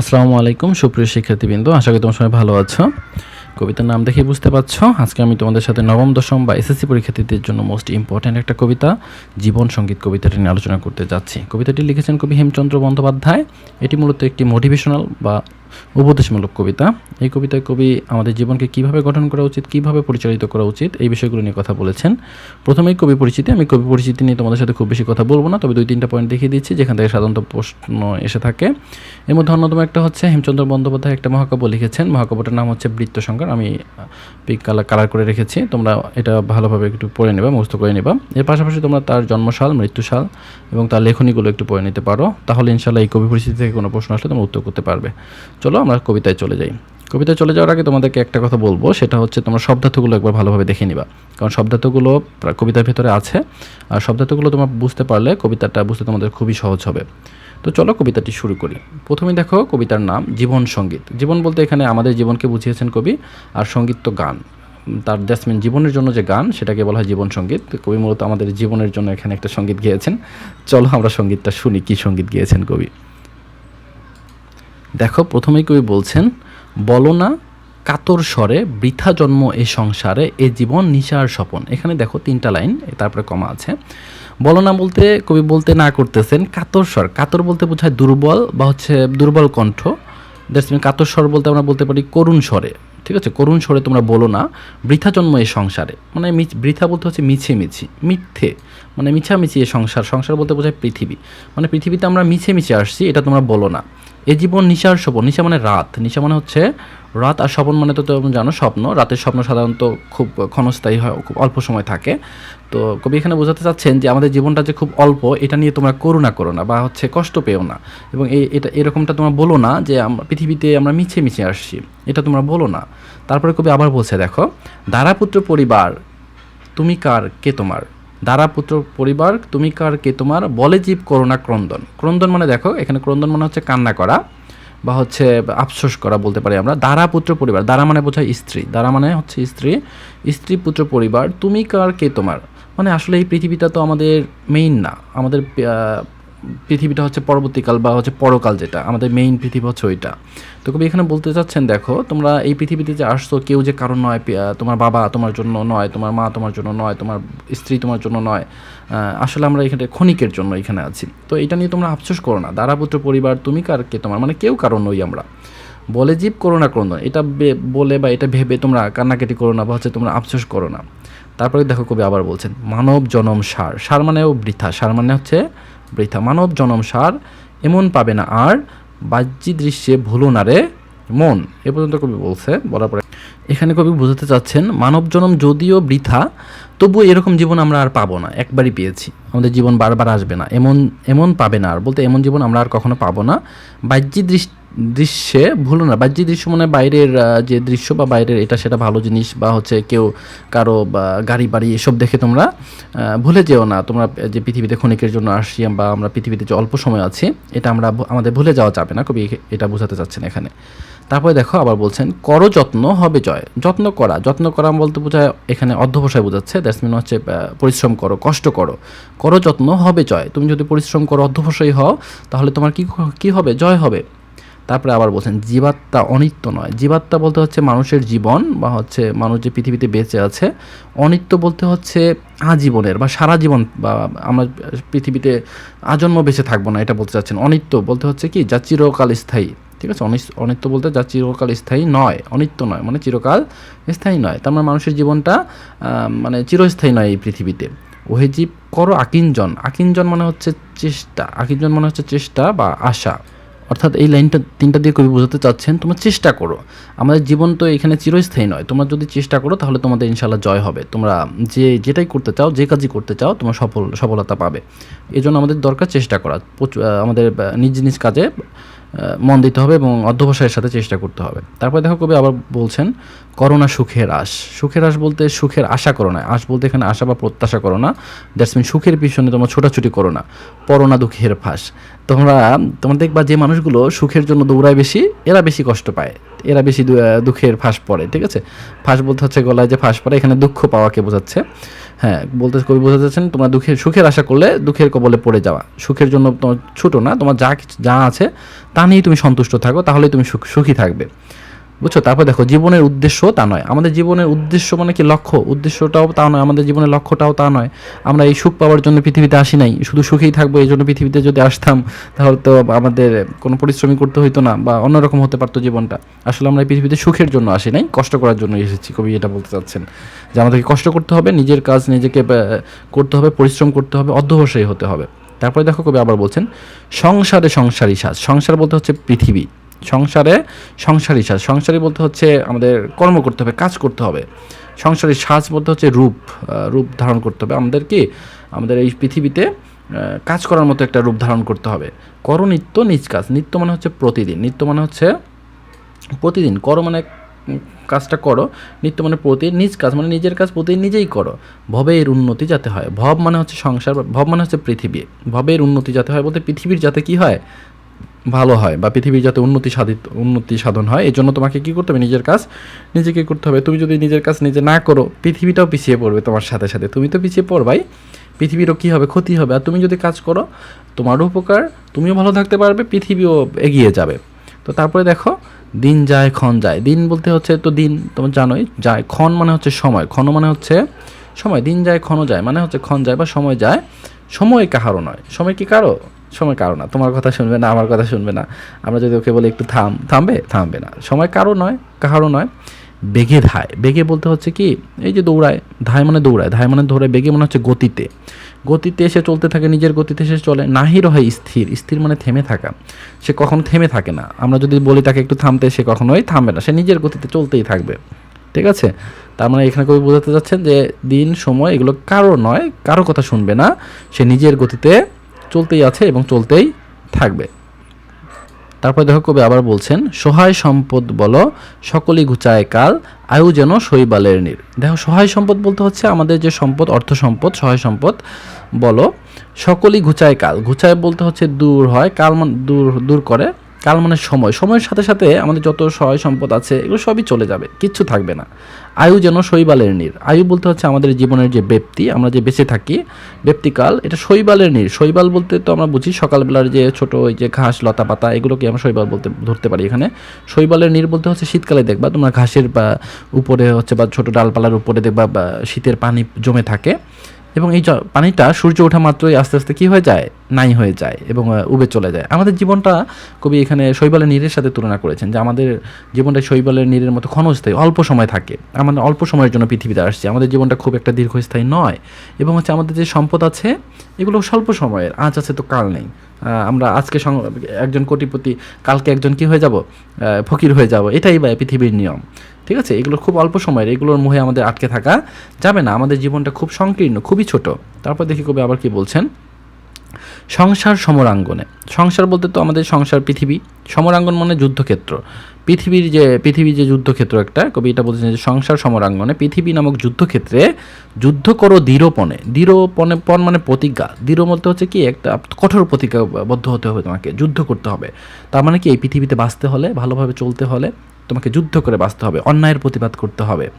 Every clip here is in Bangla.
আসসালামু আলাইকুম, সুপ্রিয় শিক্ষার্থীবৃন্দ, আশা করি তোমার সবাই ভালো আছো। কবিতার নাম দেখে বুঝতে পারছ, আজকে আমি তোমাদের সাথে নবম, দশম বা এসএসসি পরীক্ষার্থীদের জন্য মোস্ট ইম্পর্ট্যান্ট একটা কবিতা, জীবন সংগীত কবিতাটি নিয়ে আলোচনা করতে যাচ্ছি। কবিতাটি লিখেছেন কবি হেমচন্দ্র বন্দ্যোপাধ্যায়। এটি মূলত একটি মোটিভেশনাল বা উপদেশমূলক কবিতা। এই কবিতায় কবি আমাদের জীবনকে কীভাবে গঠন করা উচিত, কীভাবে পরিচালিত করা উচিত, এই বিষয়গুলো নিয়ে কথা বলেছেন। প্রথমেই কবি পরিচিতি, আমি কবি পরিচিতি নিয়ে তোমাদের সাথে খুব বেশি কথা বলব না, তবে দুই, তিনটা পয়েন্ট দেখিয়ে দিচ্ছি, যেখান থেকে সাধারণত প্রশ্ন এসে থাকে। এর মধ্যে অন্যতম একটা হচ্ছে হেমচন্দ্র বন্দ্যোপাধ্যায় একটা মহাকাব্য লিখেছেন। মহাকাব্যটার নাম হচ্ছে বৃত্ত সংকার আমি পিক কালার কালার করে রেখেছি। তোমরা এটা ভালোভাবে একটু পড়ে নেবা, মুখস্থ করে নেবা। এর পাশাপাশি তোমরা তার জন্মসাল, মৃত্যুসাল এবং তার লেখনীগুলো একটু পড়ে নিতে পারো। তাহলে ইনশাল্লাহ এই কবি পরিচিতি থেকে কোনো প্রশ্ন আসলে তোমরা উত্তর করতে পারবে। চলো আমরা কবিতায় চলে যাই। কবিতায় চলে যাওয়ার আগে তোমাদেরকে একটা কথা বলব, সেটা হচ্ছে তোমরা শব্দার্থগুলো একবার ভালোভাবে দেখে নিবা। কারণ শব্দার্থগুলো কবিতার ভেতরে আছে, আর শব্দার্থগুলো তোমরা বুঝতে পারলে কবিতাটা বুঝতে তোমাদের খুবই সহজ হবে। তো চলো কবিতাটি শুরু করি। প্রথমে দেখো কবিতার নাম, জীবন সংগীত। জীবন বলতে এখানে আমাদের জীবনকে বুঝিয়েছেন কবি আর সংগীত তো গান। তার দ্যাসমিন জীবনের জন্য যে গান, সেটাকে বলা হয় জীবন সংগীত। কবি মূলত আমাদের জীবনের জন্য এখানে একটা সংগীত গেয়েছেন। চলো আমরা সঙ্গীতটা শুনি, কী সংগীত গেয়েছেন কবি? দেখো, প্রথমেই কবি বলছেন, বলো না, কাতর স্বরে বৃথা জন্ম এ সংসারে, এ জীবন নিশার স্বপন। এখানে দেখো তিনটা লাইন, তারপরে কমা আছে। বলো না বলতে, কবি বলতে না করতেছেন, কাতর স্বর। কাতর বলতে বোঝায় দুর্বল বা হচ্ছে দুর্বল কণ্ঠ। দ্যাটস কাতর স্বর বলতে আমরা বলতে পারি করুণ স্বরে। ঠিক আছে? করুণ স্বরে তোমরা বলো না, বৃথা জন্ম এই সংসারে। মানে বৃথা বলতে হচ্ছে মিছে মিছি, মিথ্যে। মানে মিছামিছি সংসার। সংসার বলতে বোঝায় পৃথিবী। মানে পৃথিবীতে আমরা মিছে মিছে আসছি, এটা তোমরা বলো না। এ জীবন নিশার স্বপন নিশা মানে রাত। নিশা মানে হচ্ছে রাত আর স্বপন মানে তো তোমরা জানো স্বপ্ন। রাতের স্বপ্ন সাধারণত খুব ক্ষণস্থায়ী হয়, খুব অল্প সময় থাকে। তো কবি এখানে বোঝাতে চাচ্ছেন যে আমাদের জীবনটা যে খুব অল্প, এটা নিয়ে তোমরা করুণা করো না বা হচ্ছে কষ্ট পেও না। এবং এই, এটা, এরকমটা তোমরা বলো না যে আমরা পৃথিবীতে আমরা মিছে মিছে আসছি। এটা তোমরা বলো না। তারপরে কবি আবার বলছে, দেখো, দারাপুত্র পরিবার, তুমি কার? কে তোমার? দারাপুত্র পরিবার, তুমি কার কে তোমার? বলে জীব করোনা ক্রন্দন। ক্রন্দন মানে দেখো, এখানে ক্রন্দন মানে হচ্ছে কান্না করা বা হচ্ছে আফসোস করা বলতে পারি আমরা। দারা পুত্র পরিবার দারা মানে বোঝায় স্ত্রী দারা মানে হচ্ছে স্ত্রী। স্ত্রী পুত্র পরিবার, তুমি কার কে তোমার? মানে আসলে এই পৃথিবীটা তো আমাদের মেইন না, আমাদের পৃথিবীটা হচ্ছে পরবর্তীকাল বা হচ্ছে পরকাল যেটা, আমাদের মেইন পৃথিবী হচ্ছে ওইটা। তো কবি এখানে বলতে চাচ্ছেন, দেখো, তোমরা এই পৃথিবীতে যে আসছো, কেউ যে কারণ নয় তোমার বাবা তোমার জন্য নয়, তোমার মা তোমার জন্য নয়, তোমার স্ত্রী তোমার জন্য নয় আসলে আমরা এখানে ক্ষণিকের জন্য এখানে আছি। তো এটা নিয়ে তোমরা আফসোস করো না। দারাপুত্র পরিবার, তুমি কার, কে তোমার? মানে কেউ কারণ নই আমরা। বলে জীব করো না ক্রন্দন এটা বলে বা এটা ভেবে তোমরা কান্নাকাটি করো না বা হচ্ছে তোমরা আফসোস করো না। তারপরে দেখো কবি আবার বলছেন, মানব জনম সার। সার মানেও বৃথা, সার মানে হচ্ছে বৃথা। মানব জনম সার এমন পাবে না। আর বাহ্যি দৃশ্যে ভুলো না রে মন। এ পর্যন্ত কবি বলছে, বলার পরে এখানে কবি বোঝাতে চাচ্ছেন, মানব জনম যদিও বৃথা, তবুও এরকম জীবন আমরা আর পাবো না। একবারই পেয়েছি। আমাদের জীবন বারবার আসবে না। এমন এমন পাবে না আর। বলতে এমন জীবন আমরা আর কখনো পাবো না। বাহ্যিক দৃশ- দৃশ্যে ভুলো না, বাহ্যিক দৃশ্য মানে বাইরের যে দৃশ্য বা বাইরের এটা সেটা ভালো জিনিস বা হচ্ছে কেউ কারও, বা গাড়ি বাড়ি এসব দেখে তোমরা ভুলে যেও না। তোমরা যে পৃথিবীতে ক্ষণিকের জন্য আসছি বা আমরা পৃথিবীতে যে অল্প সময় আছি, এটা আমরা আমাদের ভুলে যাওয়া যাবে না। কবি এটা বোঝাতে চাচ্ছেন এখানে। তারপরে দেখো আবার বলছেন, করো যত্ন হবে জয়। যত্ন করা যত্ন করা বলতে বোঝায় এখানে অধ্যবসায় বোঝাচ্ছে, দ্যাটস মিন হচ্ছে পরিশ্রম করো, কষ্ট করো। করো যত্ন হবে জয়। তুমি যদি পরিশ্রম করো অধ্যবসায়ী হও, তাহলে তোমার কি কি হবে? জয় হবে। তারপরে আবার বলছেন, জীবাত্মা অনিত্য নয়। জীবাত্মা বলতে হচ্ছে মানুষের জীবন বা হচ্ছে মানুষ যে পৃথিবীতে বেঁচে আছে, অনিত্য বলতে হচ্ছে আজীবনের বা সারা জীবন বা আমরা পৃথিবীতে আজন্ম বেঁচে থাকব না, এটা বলতে চাচ্ছেন। অনিত্য বলতে হচ্ছে কি, যা চিরকাল স্থায়ী। ঠিক আছে? অনিত্য বলতে যা চিরকাল স্থায়ী নয়, অনিত্য নয় মানে চিরকাল স্থায়ী নয়। তার মানে মানুষের জীবনটা মানে চিরস্থায়ী নয় এই পৃথিবীতে। ওহে জীব, করো আকিঞ্জন। আকিঞ্জন মানে হচ্ছে চেষ্টা। আকিঞ্জন মানে হচ্ছে চেষ্টা বা আশা। অর্থাৎ এই লাইনটা, তিনটা দিয়ে কবি বোঝাতে চাচ্ছেন, তোমরা চেষ্টা করো। আমাদের জীবন তো এখানে চিরস্থায়ী নয়। তোমরা যদি চেষ্টা করো, তাহলে তোমাদের ইনশাল্লাহ জয় হবে। তোমরা যে, যেটাই করতে চাও, যে কাজই করতে চাও, তোমরা সফল, সফলতা পাবে। এই জন্য আমাদের দরকার চেষ্টা করা। আমাদের নিজ নিজ কাজে মন দিতে হবে এবং অধ্যবসায়ের সাথে চেষ্টা করতে হবে। তারপরে দেখো কবি আবার বলছেন, করোনা সুখের আশ। সুখের আশ বলতে সুখের আশা করো না। আশ বলতে এখানে আশা বা প্রত্যাশা করো না। দ্যাটস মিন সুখের পিছনে তোমরা ছোটাছুটি করো না। পরোনা দুঃখের ফাঁস। তোমরা তোমরা দেখবা যে মানুষগুলো সুখের জন্য দৌড়ায় বেশি, এরা বেশি কষ্ট পায়। এরা বেশি দুঃখের ফাঁস পড়ে, ঠিক আছে? ফাঁস বলতে হচ্ছে গলায় যে ফাঁস পড়ে, এখানে দুঃখ পাওয়াকে বোঝাচ্ছে। হ্যাঁ বলতে কবি বোঝাতে চাচ্ছেন, তোমরা দুঃখের, সুখের আশা করলে দুঃখের কবলে পড়ে যাওয়া। সুখের জন্য তোমার ছোটো না, তোমার যা যা আছে, তা নিয়েই তুমি সন্তুষ্ট থাকো, তাহলেই তুমি সুখ- সুখী থাকবে। বুঝছ? তারপর দেখো, জীবনের উদ্দেশ্য তা নয়। আমাদের জীবনের উদ্দেশ্য মানে কি? লক্ষ্য। উদ্দেশ্যটাও তা নয়। আমাদের জীবনের লক্ষ্যটাও তা নয়। আমরা এই সুখ পাওয়ার জন্য পৃথিবীতে আসি নাই। শুধু সুখেই থাকব, এই জন্য পৃথিবীতে যদি আসতাম, তাহলে তো আমাদের কোনো পরিশ্রমই করতে হইতো না বা অন্যরকম হতে পারতো জীবনটা। আসলে আমরা পৃথিবীতে সুখের জন্য আসি নাই, কষ্ট করার জন্য এসেছি। কবি এটা বলতে চাচ্ছেন যে, আমাদেরকে কষ্ট করতে হবে, নিজের কাজ নিজেকে করতে হবে, পরিশ্রম করতে হবে, অধ্যবসায়ী হতে হবে। তারপরে দেখো কবি আবার বলছেন, সংসারে সংসারী সাজ। সংসার বলতে হচ্ছে পৃথিবী। সংসারে সংসারী সাজ। সংসারী বলতে হচ্ছে আমাদের কর্ম করতে হবে, কাজ করতে হবে। সংসারী সাজ বলতে হচ্ছে রূপ রূপ ধারণ করতে হবে। আমাদের কি? আমাদের এই পৃথিবীতে কাজ করার মতো একটা রূপ ধারণ করতে হবে। করো নিত্য নিজ কাজ। নিত্য মানে হচ্ছে প্রতিদিন। নিত্য মানে হচ্ছে প্রতিদিন। করো মানে কাজটা করো। নিত্য মানে প্রতি নিজ কাজ মানে নিজের কাজ প্রতিদিন নিজেই করো। ভবের উন্নতি যাতে হয়। ভব মানে হচ্ছে সংসার, ভব মানে হচ্ছে পৃথিবী। ভবের উন্নতি যাতে হয় বলতে পৃথিবীর যাতে কি হয়? ভালো হয় বা পৃথিবীর যাতে উন্নতি সাধিত, উন্নতি সাধন হয় এই জন্য তোমাকে কি করতে হবে? নিজের কাজ নিজেকে করতে হবে। তুমি যদি নিজের কাজ নিজে না করো, পৃথিবীটাও পিছিয়ে পড়বে তোমার সাথে সাথে। তুমি তো পিছিয়ে পড়বাই, পৃথিবীরও কী হবে? ক্ষতি হবে। আর তুমি যদি কাজ করো, তোমারও উপকার, তুমিও ভালো থাকতে পারবে, পৃথিবীও এগিয়ে যাবে। তো তারপরে দেখো, দিন যায়, ক্ষণ যায়। দিন বলতে হচ্ছে তো দিন, তোমার জানোই, যায়। ক্ষণ মানে হচ্ছে সময়। ক্ষণ মানে হচ্ছে সময়। দিন যায় ক্ষণ যায়। মানে হচ্ছে ক্ষণ যায় বা সময় যায়। সময় কাহারও নয়। সময় কি কারও? সময় কারও না। তোমার কথা শুনবে না, আমার কথা শুনবে না। আমরা যদি ওকে বলি একটু থাম, থামবে? থামবে না। সময় কারও নয় কাহারও নয়, বেগে ধায়। বেগে বলতে হচ্ছে কি, এই যে দৌড়ায়, ধায় মানে দৌড়ায়, ধায় মানে দৌড়ায় বেগে মানে হচ্ছে গতিতে। গতিতে এসে চলতে থাকে, নিজের গতিতে এসে চলে। নাহির হয় স্থির। স্থির মানে থেমে থাকা। সে কখনো থেমে থাকে না। আমরা যদি বলি তাকে একটু থামতে, সে কখনোই থামবে না। সে নিজের গতিতে চলতেই থাকবে। ঠিক আছে? তার মানে এখানে কবি বোঝাতে চাচ্ছেন যে দিন, সময় এগুলো কারও নয়, কারও কথা শুনবে না। সে নিজের গতিতে চলতেই আছে এবং চলতেই থাকবে। তারপর দেখো কবি আবার বলছেন, সহায় সম্পদ বলো, সকলই ঘুচায় কাল, আয়ু যেন শৈবালের নীর। দেখো, সহায় সম্পদ বলতে হচ্ছে আমাদের যে সম্পদ, অর্থ সম্পদ, সহায় সম্পদ বলো, সকলই ঘুচায় কাল। ঘুচায় বলতে হচ্ছে দূর হয়, কাল দূর দূর করে কাল মানে সময়। সময়ের সাথে সাথে আমাদের যত সহায় সম্পদ আছে, এগুলো সবই চলে যাবে, কিচ্ছু থাকবে না। আয়ু যেন শৈবালের নীর। আয়ু বলতে হচ্ছে আমাদের জীবনের যে ব্যক্তি আমরা যে বেঁচে থাকি ব্যক্তিকাল এটা শৈবালের নীর। শৈবাল বলতে তো আমরা বুঝি সকালবেলার যে ছোট ওই যে ঘাস, লতা পাতা, এগুলোকে আমরা শৈবাল বলতে, ধরতে পারি এখানে। শৈবালের নীর বলতে হচ্ছে শীতকালে দেখবা, তোমরা ঘাসের বা উপরে হচ্ছে বা ছোট ডালপালার উপরে দেখবা বা শীতের পানি জমে থাকে। এবং এই পানিটা সূর্য ওঠা মাত্রই আস্তে আস্তে কী হয়ে যায়? নাই হয়ে যায় এবং উবে চলে যায়। আমাদের জীবনটা কবি এখানে শৈবালের নীরের সাথে তুলনা করেছেন যে আমাদের জীবনটা শৈবালের নীরের মতো ক্ষণস্থায়ী, অল্প সময় থাকে। আমরা অল্প সময়ের জন্য পৃথিবীতে আসছি। আমাদের জীবনটা খুব একটা দীর্ঘস্থায়ী নয়। এবং হচ্ছে আমাদের যে সম্পদ আছে, এগুলো স্বল্প সময়ের। আজ আছে তো কাল নেই। আমরা আজকে একজন কোটিপতি, কালকে একজন কি হয়ে যাব? ফকির হয়ে যাব। এটাই বা পৃথিবীর নিয়ম। ঠিক আছে? এগুলো খুব অল্প সময়ের, এগুলোর মোহে আমাদের আটকে থাকা যাবে না। আমাদের জীবনটা খুব সংকীর্ণ, খুবই ছোট। তারপর দেখি কবি আবার কি বলছেন? সংসার সমরাঙ্গনে। সংসার বলতে তো আমাদের সংসার পৃথিবী। সমরাঙ্গন মানে যুদ্ধক্ষেত্র। পৃথিবীর যে পৃথিবী যে যুদ্ধক্ষেত্র একটা, কবি এটা বলছেন যে সংসার সমরাঙ্গনে পৃথিবী নামক যুদ্ধক্ষেত্রে যুদ্ধ করো দৃঢ়পণে। দৃঢ়পণে, পণ মানে প্রতিজ্ঞা। দৃঢ় বলতে হচ্ছে কি? একটা কঠোর প্রতিজ্ঞাবদ্ধ হতে হবে তোমাকে। যুদ্ধ করতে হবে। তার মানে কি? এই পৃথিবীতে বাঁচতে হলে, ভালোভাবে চলতে হলে তোমাকে যুদ্ধ করে বাঁচতে হবে, অন্যায়ের প্রতিবাদ করতে হবে।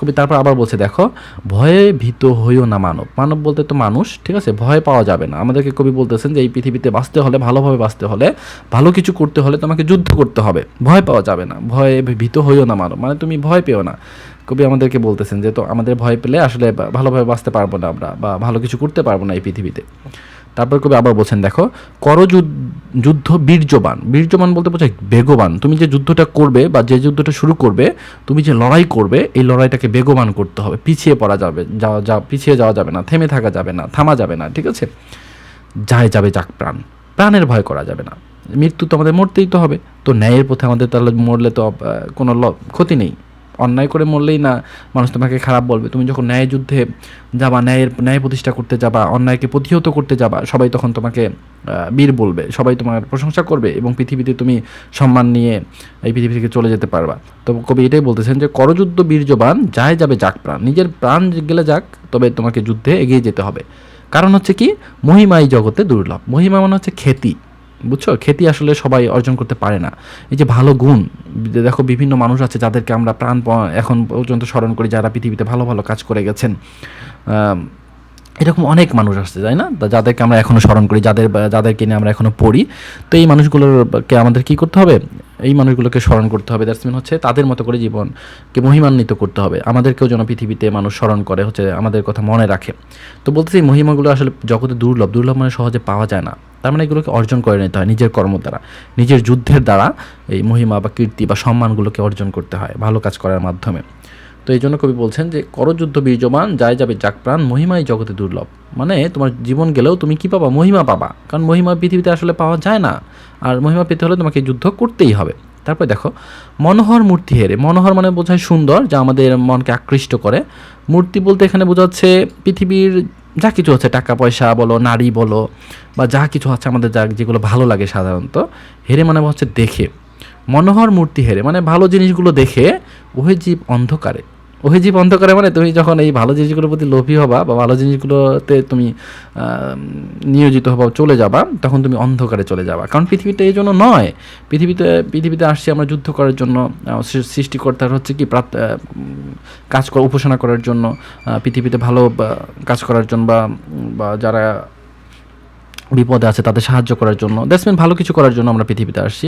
কবি তারপর আবার বলছে, দেখো, ভয়ে ভীত হইও না মানব। মানব বলতে তো মানুষ, ঠিক আছে? ভয় পাওয়া যাবে না। আমাদেরকে কবি বলতেছেন যে, এই পৃথিবীতে বাঁচতে হলে, ভালোভাবে বাঁচতে হলে, ভালো কিছু করতে হলে তোমাকে যুদ্ধ করতে হবে। ভয় পাওয়া যাবে না। ভয়ে ভীত হইও না মানব। মানে তুমি ভয় পেও না। কবি আমাদেরকে বলতেছেন যে, তো আমাদের ভয় পেলে আসলে ভালোভাবে বাঁচতে পারব না আমরা বা ভালো কিছু করতে পারব না এই পৃথিবীতে। তারপর কবি আবার বলছেন, দেখো কর যুদ্ধ বীর্যবান। বীর্যবান বলতে বোঝায় বেগবান। তুমি যে যুদ্ধটা করবে বা যে যুদ্ধটা শুরু করবে, তুমি যে লড়াই করবে, এই লড়াইটাকে বেগবান করতে হবে। পিছিয়ে পড়া যাবে, যাওয়া যা পিছিয়ে যাওয়া যাবে না, থেমে থাকা যাবে না, থামা যাবে না, ঠিক আছে? যায় যাবে যাক প্রাণ। প্রাণের ভয় করা যাবে না। মৃত্যু তো আমাদের মরতেই তো হবে। তো ন্যায়ের পথে আমাদের তাহলে মরলে তো কোনো ক্ষতি নেই। অন্যায় করে মরলেই না মানুষ তোমাকে খারাপ বলবে। তুমি যখন ন্যায় যুদ্ধে যাবা, ন্যায়ের, ন্যায় প্রতিষ্ঠা করতে যাবা, অন্যায়কে প্রতিহত করতে যাবা, সবাই তখন তোমাকে বীর বলবে। সবাই তোমার প্রশংসা করবে এবং পৃথিবীতে তুমি সম্মান নিয়ে এই পৃথিবী থেকে চলে যেতে পারবা। তো কবি এটাই বলতেছেন যে, করযুদ্ধ বীর্যবান যায় যাবে যাক প্রাণ। নিজের প্রাণ গেলে যাক, তবে তোমাকে যুদ্ধে এগিয়ে যেতে হবে। কারণ হচ্ছে কি? মহিমা এই জগতে দুর্লভ। মহিমা মানে হচ্ছে খ্যাতি বুঝছ? খ্যাতি আসলে সবাই অর্জন করতে পারে না। এই যে ভালো গুণ, দেখো বিভিন্ন মানুষ আছে যাদেরকে আমরা প্রাণ এখন পর্যন্ত স্মরণ করি, যারা পৃথিবীতে ভালো ভালো কাজ করে গেছেন। এরকম অনেক মানুষ আসছে, তাই না? যাদেরকে আমরা এখনও স্মরণ করি, যাদের, যাদেরকে নিয়ে আমরা এখনও পড়ি। তো এই মানুষগুলোরকে আমাদের কি করতে হবে? এই মানুষগুলোকে স্মরণ করতে হবে। দ্যাটস মিন হচ্ছে তাদের মতো করে জীবনকে মহিমান্বিত করতে হবে। আমাদেরকেও যেন পৃথিবীতে মানুষ স্মরণ করে, হচ্ছে আমাদের কথা মনে রাখে। তো বলতেছি, মহিমাগুলো আসলে জগতে দুর্লভ। দুর্লভ মানে সহজে পাওয়া যায় না। তার মানে এগুলোকে অর্জন করে নিতে হয় নিজের কর্ম দ্বারা। নিজের যুদ্ধের দ্বারা এই মহিমা বা কীর্তি বা সম্মানগুলোকে অর্জন করতে হয়, ভালো কাজ করার মাধ্যমে। তো এই জন্য কবি বলছেন যে, করযুদ্ধ বীর্যমান যায় যাবে যাক প্রাণ, মহিমাই জগতে দুর্লভ। মানে তোমার জীবন গেলেও তুমি কি পাবা? মহিমা পাবা। কারণ মহিমা পৃথিবীতে আসলে পাওয়া যায় না। আর মহিমা পেতে হলে তোমাকে যুদ্ধ করতেই হবে। তারপরে দেখো, মনোহর মূর্তি হেরে মনোহর মানে বোঝায় সুন্দর, যা আমাদের মনকে আকৃষ্ট করে। মূর্তি বলতে এখানে বোঝাচ্ছে পৃথিবীর যা কিছু হচ্ছে টাকা পয়সা বলো, নারী বলো, বা যা কিছু হচ্ছে আমাদের যা যেগুলো ভালো লাগে সাধারণত, হেরে মানে হচ্ছে দেখে। মনোহর মূর্তি হেরে মানে ভালো জিনিসগুলো দেখে ওহে জীব অন্ধকারে। ওহে জীব অন্ধকারে মানে তুমি যখন এই ভালো জিনিসগুলোর প্রতি লোভী হবা বা ভালো জিনিসগুলোতে তুমি নিয়োজিত হবা চলে যাবা, তখন তুমি অন্ধকারে চলে যাবা। কারণ পৃথিবীটা এই জন্য নয়। পৃথিবীতে পৃথিবীতে আসছি আমরা যুদ্ধ করার জন্য সৃষ্টিকর্তার হচ্ছে কি কাজ উপাসনা করার জন্য পৃথিবীতে ভালো কাজ করার জন্য বা যারা বিপদে আছে, তাদের সাহায্য করার জন্য। দ্যাটসমিন ভালো কিছু করার জন্য আমরা পৃথিবীতে আসছি।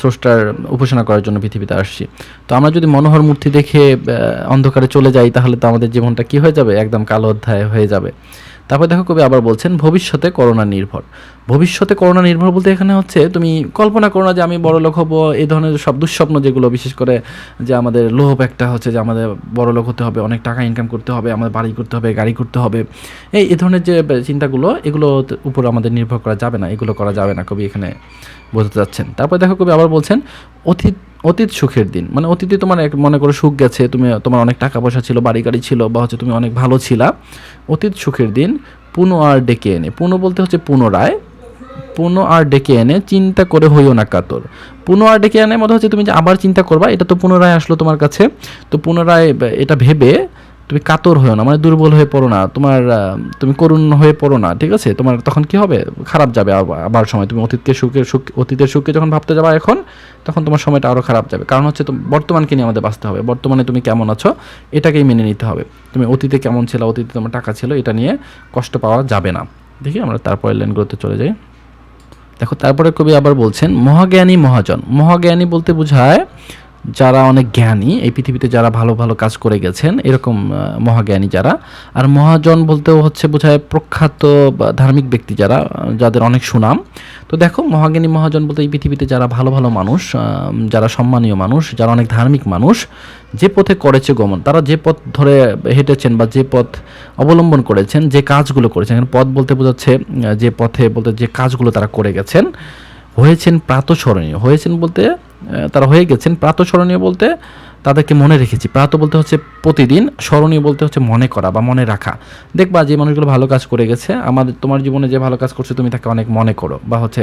স্রষ্টার উপাসনা করার জন্য পৃথিবীতে আসছি। তো আমরা যদি মনোহর মূর্তি দেখে অন্ধকারে চলে যাই, তাহলে তো আমাদের জীবনটা কি হয়ে যাবে? একদম কালো অধ্যায় হয়ে যাবে। তারপর দেখো কবি আবার বলছেন, ভবিষ্যতে করোনা নির্ভর। ভবিষ্যতে করোনা নির্ভর বলতে এখানে হচ্ছে তুমি কল্পনা করো না যে আমি বড় লোক হব এই ধরনের সব দুঃস্বপ্ন যেগুলো, বিশেষ করে যে আমাদের লোভ একটা হচ্ছে যে আমাদের বড় লোক হতে হবে, অনেক টাকা ইনকাম করতে হবে, আমাদের বাড়ি করতে হবে, গাড়ি করতে হবে। এই, এ ধরনের যে চিন্তাগুলো এগুলো উপর আমাদের নির্ভর করা যাবে না, এগুলো করা যাবে না কবি এখানে। বোঝাতে চাচ্ছেন। তারপর দেখো কবি আবার বলছেন, অতীত অতীত সুখের দিন। মানে অতীতে তোমার এক, মনে করো সুখ গেছে, তুমি, তোমার অনেক টাকা পয়সা ছিল বাড়ি গাড়ি ছিল, বা হচ্ছে তুমি অনেক ভালো ছিলা। অতীত সুখের দিন, পুনঃ আর ডেকে এনে। পুনঃ বলতে হচ্ছে পুনরায়। পুনঃ আর ডেকে এনে, চিন্তা করে হইও না কাতর। পুনঃ আর ডেকে এনে মনে হচ্ছে তুমি যে আবার চিন্তা করবা, এটা তো পুনরায় আসলো তোমার কাছে। তো পুনরায়, এটা ভেবে তুমি কাতর হয়েও না মানে দুর্বল হয়ে পড়ো না, তোমার তুমি করুণ হয়ে পড়ো না, ঠিক আছে? তোমার তখন কি হবে? খারাপ যাবে আবার- সময়। তুমি অতীতকে সুখের সুখ, অতীতের সুখকে যখন ভাবতে যাবা এখন, তখন তোমার সময়টা আরও খারাপ যাবে। কারণ হচ্ছে তুমি বর্তমানকে নিয়ে আমাদের বাঁচতে হবে। বর্তমানে তুমি কেমন আছো, এটাকেই মেনে নিতে হবে। তুমি অতীতে কেমন ছিল, অতীতে তোমার টাকা ছিল, এটা নিয়ে কষ্ট পাওয়া যাবে না। দেখি আমরা তারপরে লাইনগুলোতে চলে যাই। দেখো, তারপরে কবি আবার বলছেন, মহাজ্ঞানী মহাজন। মহাজ্ঞানী বলতে বোঝায় যারা অনেক জ্ঞানী, এই পৃথিবীতে যারা ভালো ভালো কাজ করে গেছেন, এরকম মহাজ্ঞানী যারা। আর মহাজন বলতেও হচ্ছে বোঝায় প্রখ্যাত ধার্মিক ব্যক্তি যারা, যাদের অনেক সুনাম। তো দেখো, মহাজ্ঞানী, মহাজন বলতে এই পৃথিবীতে যারা ভালো ভালো মানুষ যারা সম্মানীয় মানুষ, যারা অনেক ধার্মিক মানুষ, যে পথে করেছে গমন, তারা যে পথ ধরে হেঁটেছেন, বা যে পথ অবলম্বন করেছেন, যে কাজগুলো করেছেন পথ বলতে বোঝাচ্ছে যে পথে বলতে যে কাজগুলো তারা করে গেছেন, হয়েছেন প্রাতঃস্মরণীয়। হয়েছেন বলতে তারা হয়ে গেছেন। প্রাতঃস্মরণীয় বলতে তাদেরকে মনে রেখেছি। প্রাত বলতে হচ্ছে প্রতিদিন, স্মরণীয় বলতে হচ্ছে মনে করা বা মনে রাখা। দেখবা যে মানুষগুলো ভালো কাজ করে গেছে। আমাদের, তোমার জীবনে যে ভালো কাজ করছে, তুমি তাকে অনেক মনে করো বা হচ্ছে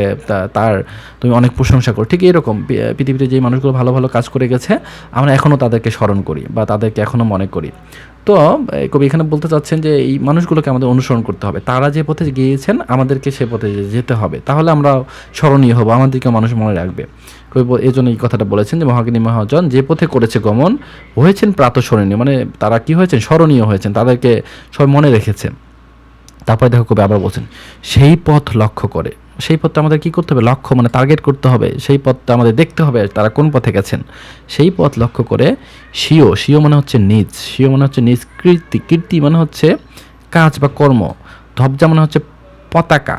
তার, তুমি অনেক প্রশংসা করো। ঠিক এরকম পৃথিবীতে যে মানুষগুলো ভালো ভালো কাজ করে গেছে, আমরা এখনও তাদেরকে স্মরণ করি বা তাদেরকে এখনও মনে করি। তো কবি এখানে বলতে চাচ্ছেন যে এই মানুষগুলোকে আমাদের অনুসরণ করতে হবে। তারা যে পথে গিয়েছেন, আমাদেরকে সে পথে যেতে হবে। তাহলে আমরা স্মরণীয় হব, আমাদেরকে মানুষ মনে রাখবে। কবি এই জন্য এই কথাটা বলেছেন যে মহাগিনী মহাজন, যে পথে করেছে গমন, হয়েছেন প্রাতঃস্মরণীয়। মানে তারা কি হয়েছেন? স্মরণীয় হয়েছেন, তাদেরকে সবাই মনে রেখেছেন। তারপরে দেখো কবি আবার বলছেন, সেই পথ লক্ষ্য করে সেই পথটা আমাদের কি করতে হবে? লক্ষ্য মানে টার্গেট করতে হবে। সেই পথটা আমাদের দেখতে হবে তারা কোন পথে গেছেন। সেই পথ লক্ষ্য করে সিও সিও মানে হচ্ছে নিজ, সিও মানে হচ্ছে নিজ কীর্তি কীর্তি মানে হচ্ছে কাজ বা কর্ম, ধবজা মানে হচ্ছে পতাকা।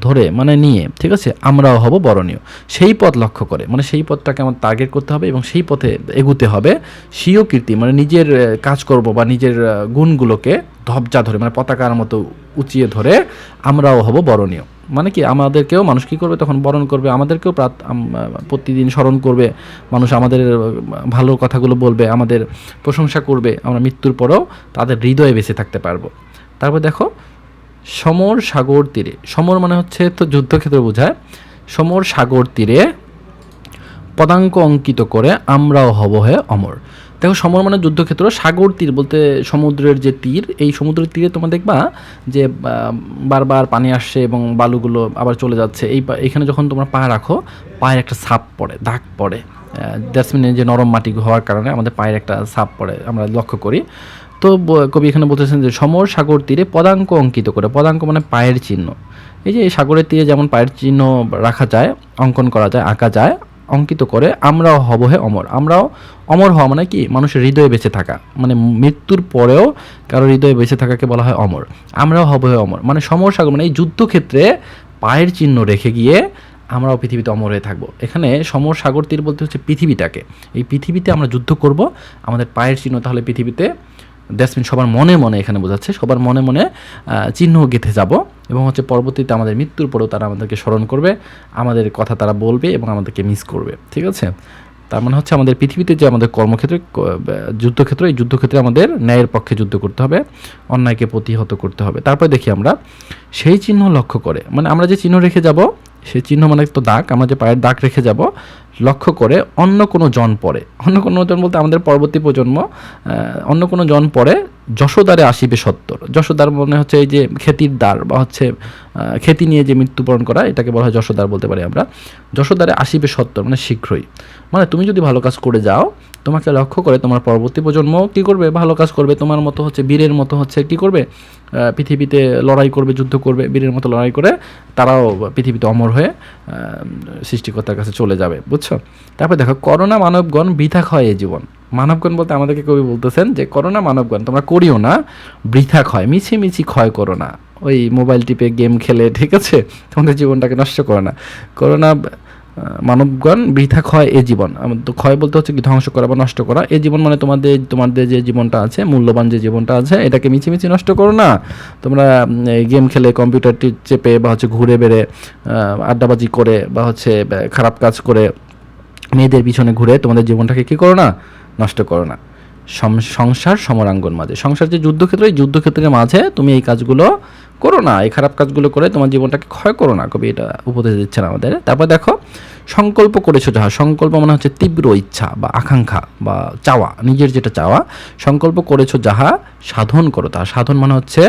ধরে মানে নিয়ে ঠিক আছে? আমরাও হব বরণীয়। সেই পথ লক্ষ্য করে মানে সেই পথটাকে আমার টার্গেট করতে হবে এবং সেই পথে এগুতে হবে স্বীয় কীর্তি মানে নিজের আহ, কাজকর্ম বা নিজের গুণগুলোকে ধবজা ধরে মানে পতাকার মতো উঁচিয়ে ধরে আমরাও হব বরণীয়। মানে কি আমাদেরকেও মানুষ কী করবে তখন? বরণ করবে আমাদেরকেও প্রাত প্রতিদিন স্মরণ করবে মানুষ আমাদের ভালো কথাগুলো বলবে আমাদের প্রশংসা করবে আমরা মৃত্যুর পরেও তাদের হৃদয়ে বেঁচে থাকতে পারব। তারপর দেখো সমর সাগর তীরে, সমর মানে হচ্ছে তো যুদ্ধক্ষেত্র বোঝায়, সমর সাগর তীরে পদাঙ্ক অঙ্কিত করে আমরাও হব হে অমর। দেখো, সমর মানে যুদ্ধক্ষেত্র, সাগর তীর বলতে সমুদ্রের যে তীর, এই সমুদ্রের তীরে তোমরা দেখবা যে বারবার পানি আসছে এবং বালুগুলো আবার চলে যাচ্ছে, এই এখানে যখন তোমরা পা রাখো, পায়ের একটা ছাপ পড়ে, দাগ পড়ে দ্যাটস মিন যে নরম মাটি হওয়ার কারণে আমাদের পায়ের একটা ছাপ পড়ে, আমরা লক্ষ্য করি। তো কবি এখানে বলতেছেন যে সমর সাগর তীরে পদাঙ্ক অঙ্কিত করে, পদাঙ্ক মানে পায়ের চিহ্ন। এই যে সাগরের তীরে যেমন পায়ের চিহ্ন রাখা যায়, অঙ্কন করা যায়, আঁকা যায়, অঙ্কিত করে আমরাও হব হে অমর। আমরাও অমর হওয়া মানে কি? মানুষের হৃদয়ে বেঁচে থাকা। মানে মৃত্যুর পরেও কারও হৃদয়ে বেঁচে থাকাকে বলা হয় অমর। আমরাও হব হে অমর। মানে সমর সাগর মানে এই যুদ্ধক্ষেত্রে পায়ের চিহ্ন রেখে গিয়ে আমরাও পৃথিবীতে অমর হয়ে থাকব। এখানে সমর সাগর তীর বলতে হচ্ছে পৃথিবীটাকে। এই পৃথিবীতে আমরা যুদ্ধ করব, আমাদের পায়ের চিহ্ন তাহলে পৃথিবীতে দ্যাটসমিন সবার মনে মনে এখানে বোঝাচ্ছে, সবার মনে মনে চিহ্ন গেঁথে যাব এবং হচ্ছে পরবর্তীতে আমাদের মৃত্যুর পরেও তারা আমাদেরকে স্মরণ করবে, আমাদের কথা তারা বলবে এবং আমাদেরকে মিস করবে, ঠিক আছে? তার মানে হচ্ছে আমাদের পৃথিবীতে যে আমাদের কর্মক্ষেত্রে যুদ্ধক্ষেত্র, এই যুদ্ধক্ষেত্রে আমাদের ন্যায়ের পক্ষে যুদ্ধ করতে হবে, অন্যায়কে প্রতিহত করতে হবে। তারপরে দেখি আমরা, সেই চিহ্ন লক্ষ্য করে মানে আমরা যে চিহ্ন রেখে যাব, সেই চিহ্ন মানে তো দাগ, আমরা যে পায়ের দাগ রেখে যাব লক্ষ্য করে অন্য কোনো জন পরে অন্য কোনো জন বলতে আমাদের পরবর্তী প্রজন্ম অন্য কোনো জন পরে যশোদারে আসিবে সত্তর। যশোদার মনে হচ্ছে এই যে খ্যাতির দ্বার বা হচ্ছে খেতি নিয়ে যে মৃত্যুবরণ করা, এটাকে বলা হয় যশোদার বলতে পারি আমরা। যশোদারে আসিবে সত্তর মানে শীঘ্রই। মানে তুমি যদি ভালো কাজ করে যাও, তোমাকে লক্ষ্য করে তোমার পরবর্তী প্রজন্ম কি করবে? ভালো কাজ করবে, তোমার মতো হচ্ছে বীরের মতো হচ্ছে কি করবে? পৃথিবীতে লড়াই করবে, যুদ্ধ করবে, বীরের মতো লড়াই করে তারাও পৃথিবীতে অমর হয়ে সৃষ্টিকর্তার কাছে চলে যাবে। বুঝছ? তারপর দেখো, করোনা মানবগণ বৃথা ক্ষয় জীবন। মানবগণ বলতে আমাদেরকে কবি বলতেছেন যে, করোনা মানবগণ, তোমরা করিও না, বৃথা ক্ষয়, মিছি মিছি ক্ষয় করো না। ওই মোবাইল টিপে গেম খেলে, ঠিক আছে? তোমাদের জীবনটাকে নষ্ট করো না। করোনা মানবগণ বৃথা ক্ষয় এ জীবন। তো ক্ষয় বলতে হচ্ছে কি, ধ্বংস করা বা নষ্ট করা। এ জীবন মানে তোমাদের তোমাদের যে জীবনটা আছে, মূল্যবান যে জীবনটা আছে, এটাকে মিছিমিছি নষ্ট করো না। তোমরা গেম খেলে কম্পিউটারটি চেপে বা হচ্ছে ঘুরে বেড়ে আড্ডাবাজি করে বা হচ্ছে খারাপ কাজ করে মেয়েদের পিছনে ঘুরে তোমাদের জীবনটাকে কী করো না? নষ্ট করো না। সংসার সমরাঙ্গন মাঝে। সংসার যে যুদ্ধক্ষেত্র, এই যুদ্ধক্ষেত্রের মাঝে তুমি এই কাজগুলো করো না। এই খারাপ কাজগুলো করে তোমার জীবনটাকে ক্ষয় করো না। কবি এটা উপদেশ দিচ্ছেন আমাদের। তারপর দেখো, সংকল্প করেছ যাহা। সংকল্প মানে হচ্ছে তীব্র ইচ্ছা বা আকাঙ্ক্ষা বা চাওয়া, নিজের যেটা চাওয়া। সংকল্প করেছ যাহা সাধন করো। তাহা সাধন মানে হচ্ছে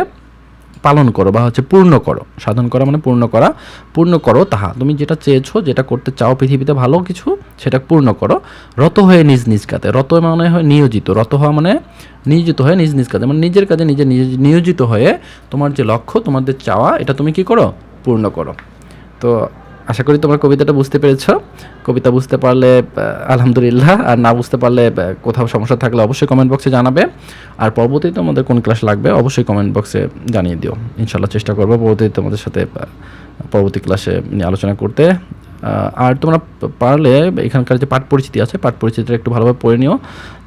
পালন করো বা হচ্ছে পূর্ণ করো। সাধন করা মানে পূর্ণ করা। পূর্ণ করো তাহা। তুমি যেটা চেয়েছো, যেটা করতে চাও, পৃথিবীতে ভালো কিছু, সেটা পূর্ণ করো। রত হয়ে নিজ নিজ কাজে রত মানে হয় নিয়োজিত। রত হওয়া মানে নিয়োজিত হয়ে নিজ নিজ কাজে মানে নিজের কাজে নিজে নিয়োজ- নিয়োজিত হয়ে তোমার যে লক্ষ্য তোমাদের চাওয়া, এটা তুমি কি করো? পূর্ণ করো। তো আশা করি তোমার কবিতাটা বুঝতে পেরেছ। কবিতা বুঝতে পারলে আলহামদুলিল্লাহ। আর না বুঝতে পারলে কোথাও সমস্যা থাকলে অবশ্যই কমেন্ট বক্সে জানাবে। আর পরবর্তীতে তোমাদের কোন ক্লাস লাগবে, অবশ্যই কমেন্ট বক্সে জানিয়ে দিও। ইনশাল্লাহ চেষ্টা করব পরবর্তীতে তোমাদের সাথে পরবর্তী ক্লাসে নিয়ে আলোচনা করতে। আর তোমরা পারলে, এখানকার যে পাঠ পরিচিতি আছে, পাঠ পরিচিতিটা একটু ভালোভাবে পড়ে নিও।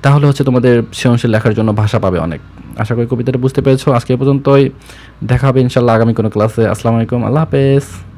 তাহলে হচ্ছে তোমাদের সৃজনশীল লেখার জন্য ভাষা পাবে অনেক। আশা করি কবিতাটা বুঝতে পেরেছ। আজকে পর্যন্তই। দেখা হবে ইনশাল্লাহ আগামী কোনো ক্লাসে আসসালামু আলাইকুম। আল্লাহ হাফেজ।